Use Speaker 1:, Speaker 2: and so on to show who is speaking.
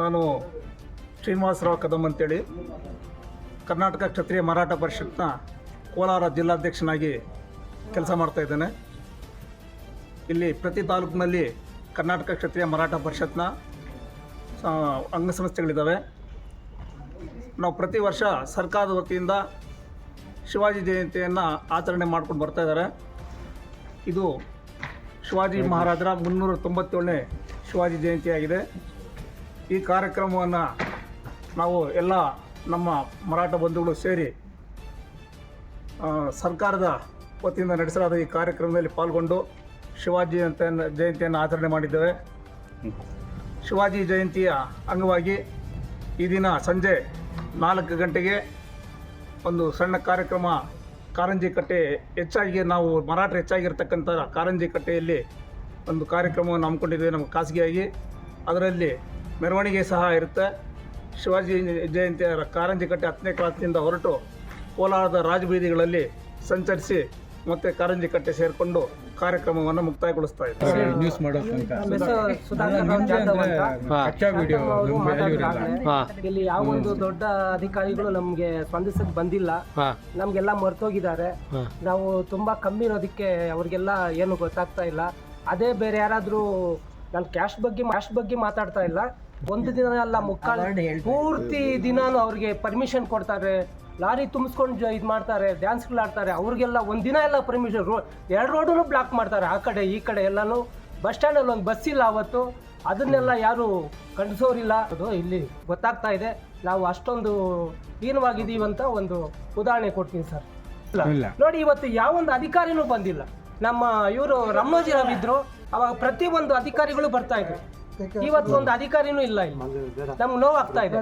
Speaker 1: ನಾನು ಶ್ರೀನಿವಾಸರಾವ್ ಕದಮ್ ಅಂತೇಳಿ ಕರ್ನಾಟಕ ಕ್ಷತ್ರಿಯ ಮರಾಠ ಪರಿಷತ್ನ ಕೋಲಾರ ಜಿಲ್ಲಾಧ್ಯಕ್ಷನಾಗಿ ಕೆಲಸ ಮಾಡ್ತಾ ಇದ್ದೇನೆ. ಇಲ್ಲಿ ಪ್ರತಿ ತಾಲೂಕಿನಲ್ಲಿ ಕರ್ನಾಟಕ ಕ್ಷತ್ರಿಯ ಮರಾಠ ಪರಿಷತ್ನ ಅಂಗಸಂಸ್ಥೆಗಳಿದ್ದಾವೆ ನಾವು ಪ್ರತಿ ವರ್ಷ ಸರ್ಕಾರದ ವತಿಯಿಂದ ಶಿವಾಜಿ ಜಯಂತಿಯನ್ನು ಆಚರಣೆ ಮಾಡ್ಕೊಂಡು ಬರ್ತಾ ಇದ್ದಾರೆ. ಇದು ಶಿವಾಜಿ ಮಹಾರಾಜರ ಮುನ್ನೂರ ತೊಂಬತ್ತೇಳನೇ ಶಿವಾಜಿ ಜಯಂತಿಯಾಗಿದೆ. ಈ ಕಾರ್ಯಕ್ರಮವನ್ನು ನಾವು ಎಲ್ಲ ನಮ್ಮ ಮರಾಠ ಬಂಧುಗಳು ಸೇರಿ ಸರ್ಕಾರದ ವತಿಯಿಂದ ನಡೆಸಲಾದ ಈ ಕಾರ್ಯಕ್ರಮದಲ್ಲಿ ಪಾಲ್ಗೊಂಡು ಶಿವಾಜಿ ಜಯಂತಿಯನ್ನು ಜಯಂತಿಯನ್ನು ಆಚರಣೆ ಮಾಡಿದ್ದೇವೆ. ಶಿವಾಜಿ ಜಯಂತಿಯ ಅಂಗವಾಗಿ ಈ ದಿನ ಸಂಜೆ ನಾಲ್ಕು ಗಂಟೆಗೆ ಒಂದು ಸಣ್ಣ ಕಾರ್ಯಕ್ರಮ ಕಾರಂಜಿ ಕಟ್ಟೆ ಹೆಚ್ಚಾಗಿ ನಾವು ಮರಾಠ ಹೆಚ್ಚಾಗಿರ್ತಕ್ಕಂಥ ಕಾರಂಜಿ ಕಟ್ಟೆಯಲ್ಲಿ ಒಂದು ಕಾರ್ಯಕ್ರಮವನ್ನು ಹಮ್ಮಿಕೊಂಡಿದ್ದೇವೆ ನಮ್ಮ ಖಾಸಗಿಯಾಗಿ. ಅದರಲ್ಲಿ ಮೆರವಣಿಗೆ ಸಹ ಇರುತ್ತೆ. ಶಿವಾಜಿ ಜಯಂತಿ ಕಾರಂಜಿ ಕಟ್ಟೆ ಹತ್ತನೇ ಕ್ಲಾಸ್ನಿಂದ ಹೊರಟು ಕೋಲಾರದ ರಾಜಬೀದಿಗಳಲ್ಲಿ ಸಂಚರಿಸಿ ಮತ್ತೆ ಕಾರಂಜಿ ಕಟ್ಟೆ ಸೇರಿಕೊಂಡು ಕಾರ್ಯಕ್ರಮವನ್ನು ಮುಕ್ತಾಯಗೊಳಿಸ್ತಾ ಇದ್ದಾರೆ.
Speaker 2: ನ್ಯೂಸ್ ಮಾಡೋ
Speaker 3: ಇಲ್ಲಿ ಯಾವ ಒಂದು ದೊಡ್ಡ ಅಧಿಕಾರಿಗಳು ನಮ್ಗೆ ಸ್ಪಂದಿಸಕ್ ಬಂದಿಲ್ಲ. ನಮ್ಗೆಲ್ಲ ಮರ್ತೋಗಿದ್ದಾರೆ. ನಾವು ತುಂಬಾ ಕಮ್ಮಿ ಇರೋದಕ್ಕೆ ಅವ್ರಿಗೆಲ್ಲ ಏನು ಗೊತ್ತಾಗ್ತಾ ಇಲ್ಲ. ಅದೇ ಬೇರೆ ಯಾರಾದ್ರೂ ನಾನು ಕ್ಯಾಶ್ ಬಗ್ಗೆ ಕ್ಯಾಶ್ ಬಗ್ಗೆ ಮಾತಾಡ್ತಾ ಇಲ್ಲ. ಒಂದು ದಿನ ಅಲ್ಲ ಮುಕ್ಕಾಲು ಪೂರ್ತಿ ದಿನಾನು ಅವ್ರಿಗೆ ಪರ್ಮಿಷನ್ ಕೊಡ್ತಾರೆ. ಲಾರಿ ತುಂಬಿಸ್ಕೊಂಡು ಇದು ಮಾಡ್ತಾರೆ ಡ್ಯಾನ್ಸ್ಗಳು ಆಡ್ತಾರೆ. ಅವ್ರಿಗೆಲ್ಲ ದಿನ ಎಲ್ಲ ಪರ್ಮಿಷನ್ ರೋ ಎರಡು ರೋಡೂ ಬ್ಲಾಕ್ ಮಾಡ್ತಾರೆ. ಆ ಕಡೆ ಈ ಕಡೆ ಎಲ್ಲನೂ ಬಸ್ ಸ್ಟ್ಯಾಂಡಲ್ಲಿ ಒಂದು ಬಸ್ ಇಲ್ಲ ಅವತ್ತು. ಅದನ್ನೆಲ್ಲ ಯಾರು ಕಂಡಿಸೋರಿಲ್ಲ ಅದು ಇಲ್ಲಿ ಗೊತ್ತಾಗ್ತಾ ಇದೆ. ನಾವು ಅಷ್ಟೊಂದು ಹೀನವಾಗಿದ್ದೀವಿ ಅಂತ ಒಂದು ಉದಾಹರಣೆ ಕೊಡ್ತೀನಿ ಸರ್.
Speaker 2: ಇಲ್ಲ.
Speaker 3: ನೋಡಿ ಇವತ್ತು ಯಾವೊಂದು ಅಧಿಕಾರಿನೂ ಬಂದಿಲ್ಲ. ನಮ್ಮ ಇವರು ರಮೋಜಿ ರಾವ್ ಇದ್ರು ಅವಾಗ ಪ್ರತಿ ಒಂದು ಅಧಿಕಾರಿಗಳು ಬರ್ತಾ ಇದ್ರು. ಇವತ್ತು ಒಂದು ಅಧಿಕಾರಿನೂ ಇಲ್ಲ ಇಲ್ಲಿ. ನಮ್ಗೆ ನೋವಾಗ್ತಾ ಇದೆ.